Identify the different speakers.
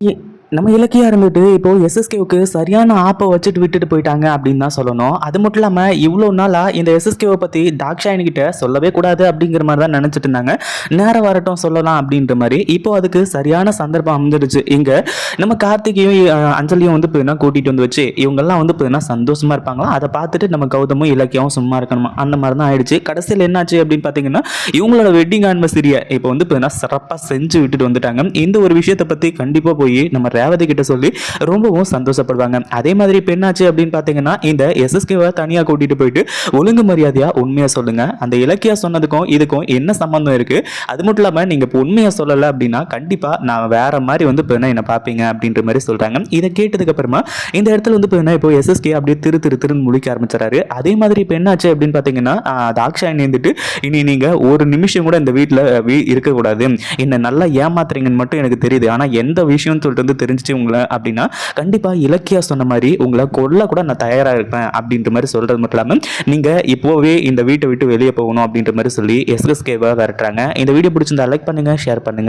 Speaker 1: 你 நம்ம இலக்கியா இருந்துட்டு இப்போ எஸ்எஸ்கேவுக்கு சரியான ஆப்பை வச்சுட்டு விட்டுட்டு போயிட்டாங்க அப்படின்னு தான் சொல்லணும். அது மட்டும் இல்லாமல் இவ்வளோ நாளாக இந்த எஸ்எஸ்கேவை பற்றி தாக்ஷாயனி கிட்ட சொல்லவே கூடாது அப்படிங்கிற மாதிரி தான் நினச்சிட்டு இருந்தாங்க. நேரம் வரட்டும் சொல்லலாம் அப்படின்ற மாதிரி. இப்போ அதுக்கு சரியான சந்தர்ப்பம் அமைஞ்சிருச்சு. இங்கே நம்ம கார்த்திகையும் அஞ்சலியும் வந்து இப்போ கூட்டிகிட்டு வந்து வச்சு இவங்கெல்லாம் வந்து இப்போ சந்தோஷமாக இருப்பாங்களா? அதை பார்த்துட்டு நம்ம கௌதமும் இலக்கியாவும் சும்மா இருக்கணுமா? அந்த மாதிரி தான் ஆயிடுச்சு. கடைசியில் என்னாச்சு அப்படின்னு பார்த்தீங்கன்னா இவங்களோட வெட்டிங் ஆனிவர்சரியை இப்போ வந்து இப்போ சிறப்பாக செஞ்சு விட்டுட்டு வந்துட்டாங்க. இந்த ஒரு விஷயத்தை பற்றி கண்டிப்பாக போய் நம்ம ரேவதி கிட்ட சொல்லி ரொம்பவும் சந்தோஷப்படுவாங்க. அதே மாதிரி இப்போ என்னாச்சு அப்படின்னு பார்த்தீங்கன்னா இந்த எஸ்எஸ்கேவை தனியாக கூட்டிட்டு போயிட்டு ஒழுங்கு மரியாதையாக உண்மையாக சொல்லுங்க. அந்த இலக்கியா சொன்னதுக்கும் இதுக்கும் என்ன சம்மந்தம் இருக்கு? அது மட்டும் இல்லாமல் நீங்கள் இப்போ உண்மையாக சொல்லலை அப்படின்னா கண்டிப்பாக நான் வேற மாதிரி வந்து இப்போ என்ன பார்ப்பீங்க அப்படின்ற மாதிரி சொல்கிறாங்க இதை கேட்டதுக்கு அப்புறமா இந்த இடத்துல வந்து இப்போ இப்போ எஸ்எஸ்கே அப்படியே திரு திரு திருன்னு முழிக்க ஆரம்பிச்சாரு அதே மாதிரி இப்போ என்னாச்சு அப்படின்னு பார்த்தீங்கன்னா தாக்ஷா தாக்ஷாயணி இனி நீங்கள் ஒரு நிமிஷம் கூட இந்த வீட்டில் இருக்கக்கூடாது. என்னை நல்லா ஏமாத்துறீங்கன்னு மட்டும் எனக்கு தெரியுது. ஆனால் எந்த விஷயம்னு சொல்லிட்டு வந்து தெரிஞ்சிச்சு உங்களை அப்படின்னா கண்டிப்பாக இலக்கியா சொன்ன மாதிரி உங்களை கொல்ல கூட நான் தயாராக இருப்பேன் அப்படின்ற மாதிரி சொல்கிறது மட்டும் இல்லாமல் நீங்கள் இப்போவே இந்த வீட்டை விட்டு வெளியே போகணும் அப்படின்ற மாதிரி சொல்லி எஸ்எஸ்கேவாக விரட்டுறாங்க. இந்த வீடியோ பிடிச்சிருந்தா லைக் பண்ணுங்கள் ஷேர் பண்ணுங்கள்